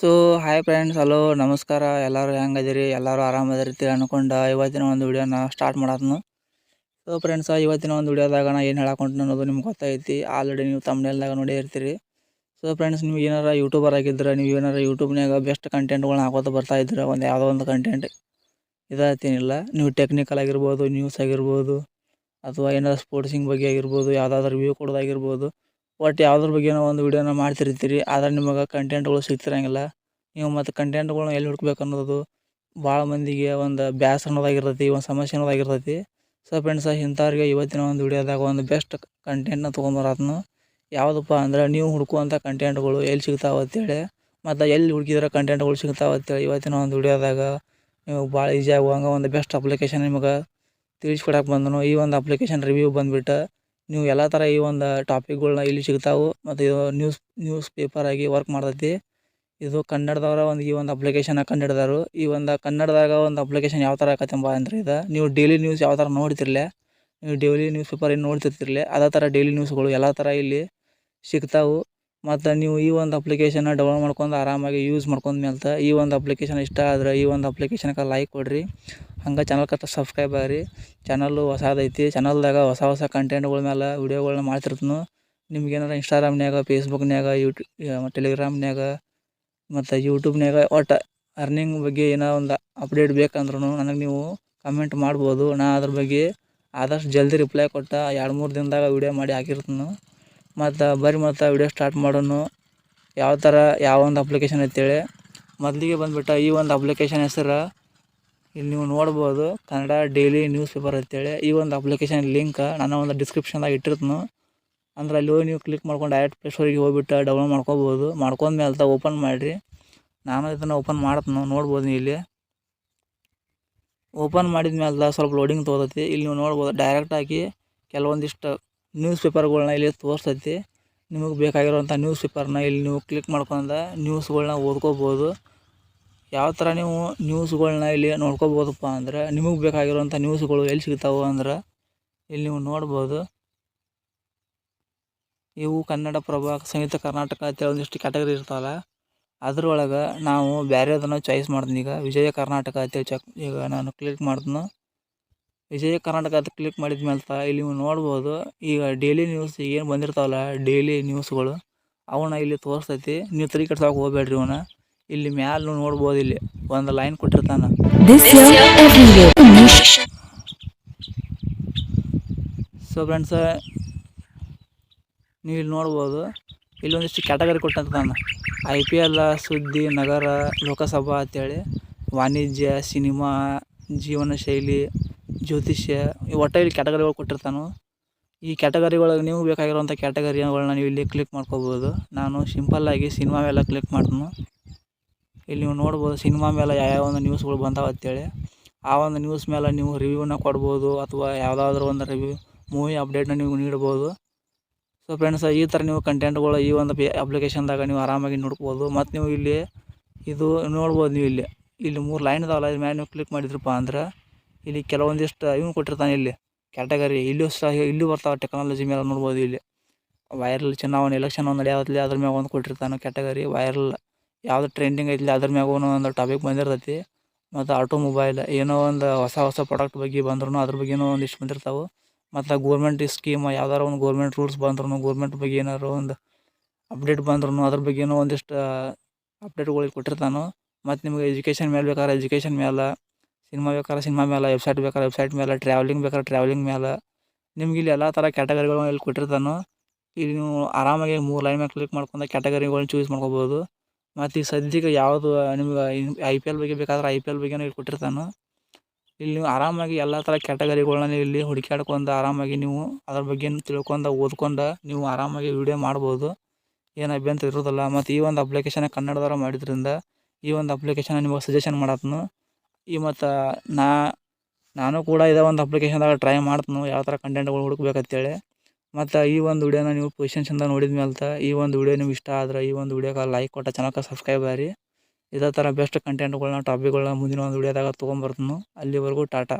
So hi friends hello ನಮಸ್ಕಾರ. ಎಲ್ಲರೂ ಹೆಂಗದಿರಿ ಎಲ್ಲರೂ ಆರಾಮದಿರಿ ತಿಳಿ ಅನ್ಕೊಂಡು ಇವತ್ತಿನ ಒಂದು ವಿಡಿಯೋನ ಸ್ಟಾರ್ಟ್ ಮಾಡತ್ನು. ಸೊ ಫ್ರೆಂಡ್ಸ್ ಇವತ್ತಿನ ಒಂದು ವಿಡಿಯೋದಾಗ ನಾ ಏನು ಹೇಳಕೊಂಡು ಅನ್ನೋದು ನಿಮ್ಗೆ ಗೊತ್ತೈತಿ. ಆಲ್ರೆಡಿ ನೀವು ನೋಡಿ ಇರ್ತೀರಿ. ಸೊ ಫ್ರೆಂಡ್ಸ್ ನೀವು ಏನಾರ ಯೂಟ್ಯೂಬರ್ ಆಗಿದ್ರೆ ನೀವು ಏನಾರ ಯೂಟ್ಯೂಬ್ನಾಗ ಬೆಸ್ಟ್ ಕಂಟೆಂಟ್ಗಳನ್ನ ಹಾಕೋತ ಬರ್ತಾಯಿದ್ರೆ ಒಂದು ಯಾವುದೋ ಒಂದು ಕಂಟೆಂಟ್ ಇದಾಗ್ತೀನಿಲ್ಲ ನೀವು ಟೆಕ್ನಿಕಲ್ ಆಗಿರ್ಬೋದು ನ್ಯೂಸ್ ಆಗಿರ್ಬೋದು, ಅಥವಾ ಏನಾದ್ರು ಸ್ಪೋರ್ಟ್ಸಿಂಗ್ ಬಗ್ಗೆ ಆಗಿರ್ಬೋದು, ಯಾವುದಾದ್ರು ವ್ಯೂ ಕೊಡೋದಾಗಿರ್ಬೋದು ಒಟ್ಟು ಯಾವ್ದ್ರ ಬಗ್ಗೆನೋ ಒಂದು ವೀಡಿಯೋನ ಮಾಡ್ತಿರ್ತೀರಿ, ಆದ್ರೆ ನಿಮಗೆ ಕಂಟೆಂಟ್ಗಳು ಸಿಗ್ತಿರಂಗಿಲ್ಲ. ನೀವು ಮತ್ತು ಕಂಟೆಂಟ್ಗಳನ್ನ ಎಲ್ಲಿ ಹುಡ್ಕಬೇಕು ಅನ್ನೋದು ಭಾಳ ಮಂದಿಗೆ ಒಂದು ಬ್ಯಾಸರ ಅನ್ನೋದಾಗಿರ್ತೈತಿ, ಒಂದು ಸಮಸ್ಯೆ ಅನ್ನೋದಾಗಿರ್ತೈತಿ. ಸೊ ಫ್ರೆಂಡ್ಸ್ ಇಂಥವ್ರಿಗೆ ಇವತ್ತಿನ ಒಂದು ವಿಡಿಯೋದಾಗ ಒಂದು ಬೆಸ್ಟ್ ಕಂಟೆಂಟ್ನ ತೊಗೊಂಬರತ್ನು ಯಾವುದಪ್ಪ ಅಂದ್ರೆ ನೀವು ಹುಡುಕುವಂಥ ಕಂಟೆಂಟ್ಗಳು ಎಲ್ಲಿ ಸಿಗ್ತಾವೆ ಅಂತೇಳಿ, ಮತ್ತು ಎಲ್ಲಿ ಹುಡುಕಿದ್ರೆ ಕಂಟೆಂಟ್ಗಳು ಸಿಗ್ತಾವೆ ಅಂತೇಳಿ ಇವತ್ತಿನ ಒಂದು ವಿಡಿಯೋದಾಗ ನೀವು ಭಾಳ ಈಸಿ ಆಗುವಂಗೆ ಒಂದು ಬೆಸ್ಟ್ ಅಪ್ಲಿಕೇಶನ್ ನಿಮಗೆ ತಿಳಿಸ್ಕೊಡಕ್ಕೆ ಬಂದನು. ಈ ಒಂದು ಅಪ್ಲಿಕೇಶನ್ ರಿವ್ಯೂ ಬಂದುಬಿಟ್ಟು ನೀವು ಎಲ್ಲ ಥರ ಈ ಒಂದು ಟಾಪಿಕ್ಗಳ್ನ ಇಲ್ಲಿ ಸಿಗ್ತಾವೆ. ಮತ್ತು ಇದು ನ್ಯೂಸ್ ನ್ಯೂಸ್ ಪೇಪರ್ ಆಗಿ ವರ್ಕ್ ಮಾಡ್ತೈತಿ. ಇದು ಕನ್ನಡದವರ ಒಂದು ಈ ಒಂದು ಅಪ್ಲಿಕೇಶನ್ ಕಂಡು ಈ ಒಂದು ಕನ್ನಡದಾಗ ಒಂದು ಅಪ್ಲಿಕೇಶನ್ ಯಾವ ಥರ ಆಕತ್ತಂಬ ಅಂದ್ರೆ ಇದು, ನೀವು ಡೈಲಿ ನ್ಯೂಸ್ ಯಾವ ಥರ ನೋಡ್ತಿರ್ಲೆ, ನೀವು ಡೈಲಿ ನ್ಯೂಸ್ ಪೇಪರ್ ಏನು ನೋಡ್ತಿರ್ತಿರ್ಲೆ, ಅದೇ ಥರ ಡೈಲಿ ನ್ಯೂಸ್ಗಳು ಎಲ್ಲ ಥರ ಇಲ್ಲಿ ಸಿಗ್ತಾವೆ. ಮತ್ತು ನೀವು ಈ ಒಂದು ಅಪ್ಲಿಕೇಶನ್ನ ಡೌನ್ಲೋಡ್ ಮಾಡ್ಕೊಂಡು ಆರಾಮಾಗಿ ಯೂಸ್ ಮಾಡ್ಕೊಂಡ್ಮೇಲೆ ಈ ಒಂದು ಅಪ್ಲಿಕೇಶನ್ ಇಷ್ಟ ಆದ್ರೆ ಈ ಒಂದು ಅಪ್ಲಿಕೇಶನ್ಗೆ ಲೈಕ್ ಕೊಡಿರಿ. ಹಂಗೆ ಕತ್ತ ಸಬ್ಸ್ಕ್ರೈಬ್ ಆಗ್ರಿ. ಚಾನಲ್ಲು ಹೊಸದೈತಿ. ಚಾನಲ್ದಾಗ ಹೊಸ ಹೊಸ ಕಂಟೆಂಟ್ಗಳ ಮೇಲೆ ವಿಡಿಯೋಗಳ್ನ ಮಾಡ್ತಿರ್ತೀನಿ ನಿಮ್ಗೆ ಏನಾರ ಇನ್ಸ್ಟಾಗ್ರಾಮ್ನ್ಯಾಗ ಫೇಸ್ಬುಕ್ನ್ಯಾಗ ಯೂಟ್ಯೂ ಟೆಲಿಗ್ರಾಮ್ನ್ಯಾಗ ಮತ್ತು ಯೂಟ್ಯೂಬ್ನ್ಯಾಗ ಒಟ್ಟು ಅರ್ನಿಂಗ್ ಬಗ್ಗೆ ಏನೋ ಒಂದು ಅಪ್ಡೇಟ್ ಬೇಕಂದ್ರೂ ನನಗೆ ನೀವು ಕಮೆಂಟ್ ಮಾಡ್ಬೋದು. ನಾ ಅದ್ರ ಬಗ್ಗೆ ಆದಷ್ಟು ಜಲ್ದಿ ರಿಪ್ಲೈ ಕೊಟ್ಟ ಎರಡು ಮೂರು ದಿನದಾಗ ವಿಡಿಯೋ ಮಾಡಿ ಹಾಕಿರ್ತೀನಿ ಮತ್ತು ಬರ್ರಿ ಮತ್ತು ವಿಡಿಯೋ ಸ್ಟಾರ್ಟ್ ಮಾಡೋನು. ಯಾವ ಥರ ಯಾವ ಒಂದು ಅಪ್ಲಿಕೇಶನ್ ಅಂತೇಳಿ ಮೊದಲಿಗೆ ಬಂದುಬಿಟ್ಟು ಈ ಒಂದು ಅಪ್ಲಿಕೇಶನ್ ಹೆಸರು ಇಲ್ಲಿ ನೀವು ನೋಡ್ಬೋದು ಕನ್ನಡ ಡೈಲಿ ನ್ಯೂಸ್ ಪೇಪರ್ ಅಂತೇಳಿ. ಈ ಒಂದು ಅಪ್ಲಿಕೇಶನ್ ಲಿಂಕ್ ನಾನು ಒಂದು ಡಿಸ್ಕ್ರಿಪ್ಷನ್ದಾಗ ಇಟ್ಟಿರ್ತೀನಿ. ಅಂದ್ರೆ ಅಲ್ಲಿ ಹೋಗಿ ನೀವು ಕ್ಲಿಕ್ ಮಾಡ್ಕೊಂಡು ಡೈರೆಕ್ಟ್ ಪ್ಲೇ ಸ್ಟೋರಿಗೆ ಹೋಗ್ಬಿಟ್ಟು ಡೌನ್ಲೋಡ್ ಮಾಡ್ಕೋಬೋದು. ಮಾಡ್ಕೊಂಡ್ಮೇಲೆ ತ ಓಪನ್ ಮಾಡಿರಿ. ನಾನು ಇದನ್ನು ಓಪನ್ ಮಾಡ್ತೀನಿ. ನೋಡ್ಬೋದು ಇಲ್ಲಿ. ಓಪನ್ ಮಾಡಿದ ಮೇಲೆ ಸ್ವಲ್ಪ ಲೋಡಿಂಗ್ ತೋರ್ತೈತಿ. ಇಲ್ಲಿ ನೀವು ನೋಡ್ಬೋದು ಡೈರೆಕ್ಟಾಗಿ ಕೆಲವೊಂದಿಷ್ಟು ನ್ಯೂಸ್ ಪೇಪರ್ಗಳನ್ನ ಇಲ್ಲಿ ತೋರಿಸ್ತೈತಿ ನಿಮಗೆ ಬೇಕಾಗಿರುವಂಥ ನ್ಯೂಸ್ ಪೇಪರ್ನ ಇಲ್ಲಿ ನೀವು ಕ್ಲಿಕ್ ಮಾಡ್ಕೊಂಡು ನ್ಯೂಸ್ಗಳನ್ನ ಓದ್ಕೋಬೋದು. ಯಾವ ಥರ ನೀವು ನ್ಯೂಸ್ಗಳನ್ನ ಇಲ್ಲಿ ನೋಡ್ಕೋಬೋದಪ್ಪ ಅಂದ್ರೆ ನಿಮಗೆ ಬೇಕಾಗಿರುವಂಥ ನ್ಯೂಸ್ಗಳು ಎಲ್ಲಿ ಸಿಗ್ತಾವೆ ಅಂದ್ರೆ ಇಲ್ಲಿ ನೀವು ನೋಡ್ಬೋದು. ಇವು ಕನ್ನಡ ಪ್ರಭ ಸಂಯುಕ್ತ ಕರ್ನಾಟಕ ಅಂತೇಳಿ ಒಂದಿಷ್ಟು ಕ್ಯಾಟಗರಿ ಇರ್ತಾವಲ್ಲ, ಅದ್ರೊಳಗೆ ನಾವು ಬೇರೆದನ್ನು ಚಾಯ್ಸ್ ಮಾಡ್ತೀನಿ ಈಗ ವಿಜಯ ಕರ್ನಾಟಕ ಅಂತೇಳಿ ಚೆಕ್ ಈಗ ನಾನು ಕ್ಲಿಕ್ ಮಾಡ್ತೀನಿ ವಿಜಯ ಕರ್ನಾಟಕ ಅಂತ ಕ್ಲಿಕ್ ಮಾಡಿದ ಮೇಲೆ ಇಲ್ಲಿ ನೀವು ನೋಡ್ಬೋದು, ಈಗ ಡೈಲಿ ನ್ಯೂಸ್ ಏನು ಬಂದಿರ್ತಾವಲ್ಲ ಡೈಲಿ ನ್ಯೂಸ್ಗಳು ಅವನ್ನ ಇಲ್ಲಿ ತೋರಿಸ್ತೈತಿ ನೀವು ತಲೆ ಕೆಡ್ಸೋಕೆ ಹೋಗ್ಬೇಡ್ರಿ ಅವನ್ನ ಇಲ್ಲಿ ಮ್ಯಾಲ ನೋಡ್ಬೋದು ಇಲ್ಲಿ. ಒಂದು ಲೈನ್ ಕೊಟ್ಟಿರ್ತಾನ. ಸೊ ಫ್ರೆಂಡ್ಸ್ ನೀವು ಇಲ್ಲಿ ನೋಡ್ಬೋದು. ಇಲ್ಲೊಂದಿಷ್ಟು ಕ್ಯಾಟಗರಿ ಕೊಟ್ಟಿರ್ತಾನ. ಐ ಪಿ ಎಲ್ ಸುದ್ದಿ ನಗರ ಲೋಕಸಭಾ ಅಂತೇಳಿ ವಾಣಿಜ್ಯ ಸಿನಿಮಾ ಜೀವನ ಶೈಲಿ ಜ್ಯೋತಿಷ್ಯ ಒಟ್ಟು ಇಲ್ಲಿ ಕ್ಯಾಟಗರಿಗಳು ಕೊಟ್ಟಿರ್ತಾನೆ. ಈ ಕ್ಯಾಟಗರಿಗಳಿಗೆ ನೀವು ಬೇಕಾಗಿರುವಂಥ ಕ್ಯಾಟಗರಿಗಳನ್ನ ನೀವು ಇಲ್ಲಿ ಕ್ಲಿಕ್ ಮಾಡ್ಕೋಬೋದು. ನಾನು ಸಿಂಪಲ್ಲಾಗಿ ಸಿನಿಮಾ ಮೇಲೆ ಕ್ಲಿಕ್ ಮಾಡ್ತೀನಿ. ಇಲ್ಲಿ ನೀವು ನೋಡ್ಬೋದು ಸಿನಿಮಾ ಮೇಲೆ ಯಾವ್ಯಾವ ಒಂದು ನ್ಯೂಸ್ಗಳು ಬಂದಾವೆ ಅಂತೇಳಿ. ಆ ಒಂದು ನ್ಯೂಸ್ ಮೇಲೆ ನೀವು ರಿವ್ಯೂನ ಕೊಡ್ಬೋದು ಅಥವಾ ಯಾವುದಾದ್ರೂ ಒಂದು ರಿವ್ಯೂ ಮೂವಿ ಅಪ್ಡೇಟ್ನ ನೀವು ನೀಡ್ಬೋದು. ಸೊ ಫ್ರೆಂಡ್ಸ್ ಈ ಥರ ನೀವು ಕಂಟೆಂಟ್ಗಳು ಈ ಒಂದು ಅಪ್ಲಿಕೇಶನ್ದಾಗ ನೀವು ಆರಾಮಾಗಿ ನೋಡ್ಬೋದು. ಮತ್ತು ನೀವು ಇಲ್ಲಿ ಇದು ನೋಡ್ಬೋದು ನೀವು ಇಲ್ಲಿ. ಇಲ್ಲಿ ಮೂರು ಲೈನ್ ಇದಾವಲ್ಲ ಇದ್ರ ಮೇಲೆ ನೀವು ಕ್ಲಿಕ್ ಮಾಡಿದ್ರಪ್ಪ ಅಂದ್ರೆ ಇಲ್ಲಿ ಕೆಲವೊಂದಿಷ್ಟು ಇವ್ನು ಕೊಟ್ಟಿರ್ತಾನೆ ಇಲ್ಲಿ. ಕ್ಯಾಟಗರಿ ಇಲ್ಲೂ ಸಹ ಇಲ್ಲೂ ಬರ್ತಾವೆ ಟೆಕ್ನಾಲಜಿ ಮೇಲೆ ನೋಡ್ಬೋದು ಇಲ್ಲಿ. ವೈರಲ್ ಚುನಾವಣೆ ಎಲೆಕ್ಷನ್ ಒಂದು ನಡೆಯೋದ್ಲಿ ಅದ್ರ ಮ್ಯಾಗ ಒಂದು ಕೊಟ್ಟಿರ್ತಾನೆ ಕ್ಯಾಟಗರಿ ವೈರಲ್ ಯಾವ್ದು ಟ್ರೆಂಡಿಂಗ್ ಐತಿ ಅದ್ರ ಮ್ಯಾಗ ಒಂದು ಟಾಪಿಕ್ ಬಂದಿರ್ತೈತಿ. ಮತ್ತು ಆಟೋಮೊಬೈಲ್ ಏನೋ ಒಂದು ಹೊಸ ಹೊಸ ಪ್ರಾಡಕ್ಟ್ ಬಗ್ಗೆ ಬಂದ್ರೂ ಅದ್ರ ಬಗ್ಗೆನೂ ಒಂದಿಷ್ಟು ಬಂದಿರ್ತಾವೆ. ಮತ್ತು ಗೋರ್ಮೆಂಟ್ ಸ್ಕೀಮ್ ಯಾವ್ದಾರ ಒಂದು ಗೋರ್ಮೆಂಟ್ ರೂಲ್ಸ್ ಬಂದ್ರೂ ಗೋರ್ಮೆಂಟ್ ಬಗ್ಗೆ ಏನಾರು ಒಂದು ಅಪ್ಡೇಟ್ ಬಂದ್ರೂ ಅದ್ರ ಬಗ್ಗೆನೂ ಒಂದಿಷ್ಟು ಅಪ್ಡೇಟ್ಗಳು ಕೊಟ್ಟಿರ್ತಾನೆ. ಮತ್ತು ನಿಮಗೆ ಎಜುಕೇಷನ್ ಮೇಲೆ ಬೇಕಾದ್ರೆ ಎಜುಕೇಷನ್ ಮೇಲೆ ಸಿನಿಮಾ ಬೇಕಾದ್ರೆ ಸಿನಿಮಾ ಮೇಲೆ ವೆಬ್ಸೈಟ್ ಬೇಕಾದ್ರೆ ವೆಬ್ಸೈಟ್ ಮೇಲೆ ಟ್ರಾವೆಲಿಂಗ್ ಬೇಕಾದ್ರೆ ಟ್ರಾವೆಲಿಂಗ್ ಮೇಲೆ ನಿಮ್ಗೆ ಇಲ್ಲಿ ಎಲ್ಲ ಥರ ಕ್ಯಾಟಗರಿಗಳು ಇಲ್ಲಿ ಕೊಟ್ಟಿರ್ತಾನೆ. ಇಲ್ಲಿ ನೀವು ಆರಾಮಾಗಿ ಮೂರು ಲೈನ್ ಮೇಲೆ ಕ್ಲಿಕ್ ಮಾಡ್ಕೊಂಡು ಕ್ಯಾಟಗರಿಗಳನ್ನ ಚೂಸ್ ಮಾಡ್ಕೋಬೋದು. ಮತ್ತು ಈಗ ಸದ್ಯಕ್ಕೆ ಯಾವುದು, ನಿಮ್ಗೆ ಐ ಪಿ ಎಲ್ ಬಗ್ಗೆ ಬೇಕಾದ್ರೆ ಐ ಪಿ ಎಲ್ ಬಗ್ಗೆ ಇಲ್ಲಿ ಕೊಟ್ಟಿರ್ತಾನೆ. ಇಲ್ಲಿ ನೀವು ಆರಾಮಾಗಿ ಎಲ್ಲ ಥರ ಕ್ಯಾಟಗರಿಗಳನ್ನ ಇಲ್ಲಿ ಹುಡುಕಾಡ್ಕೊಂಡು ಆರಾಮಾಗಿ ನೀವು ಅದ್ರ ಬಗ್ಗೆ ತಿಳ್ಕೊಂಡು, ಓದ್ಕೊಂಡು ನೀವು ಆರಾಮಾಗಿ ವೀಡಿಯೋ ಮಾಡ್ಬೋದು. ಏನು ಅಭ್ಯಂತ ಇರೋದಿಲ್ಲ. ಮತ್ತು ಈ ಒಂದು ಅಪ್ಲಿಕೇಶನ್ ಕನ್ನಡದವ್ರು ಮಾಡಿದ್ರಿಂದ ಈ ಒಂದು ಅಪ್ಲಿಕೇಶನ್ ನಿಮಗೆ ಸಜೆಷನ್ ಮಾಡತ್ನು. ಈ ಮತ್ತು ನಾ, ನಾನು ಕೂಡ ಇದೇ ಒಂದು ಅಪ್ಲಿಕೇಶನ್ದಾಗ ಟ್ರೈ ಮಾಡ್ತೀನಿ, ಯಾವ ಥರ ಕಂಟೆಂಟ್ಗಳು ಹುಡುಕ್ಬೇಕಂತೇಳಿ. ಮತ್ತು ಈ ಒಂದು ವಿಡಿಯೋನ ನೀವು ಪೊಸಿಷನ್ಸಿಂದ ನೋಡಿದ ಮೇಲೆ ಈ ಒಂದು ವಿಡಿಯೋ ನಿಮ್ಗೆ ಇಷ್ಟ ಆದ್ರೆ ಈ ಒಂದು ವಿಡಿಯೋಗೆ ಲೈಕ್ ಕೊಟ್ಟ ಚಾನಲ್ಗೆ ಸಬ್ಸ್ಕ್ರೈಬ್ ಆಗಿರಿ. ಇದೇ ಥರ ಬೆಸ್ಟ್ ಕಂಟೆಂಟ್ಗಳನ್ನ ಟಾಪಿಕ್ಗಳನ್ನ ಮುಂದಿನ ಒಂದು ವಿಡಿಯೋದಾಗ ತೊಗೊಂಬರ್ತೀನಿ ಅಲ್ಲಿವರೆಗೂ ಟಾಟಾ.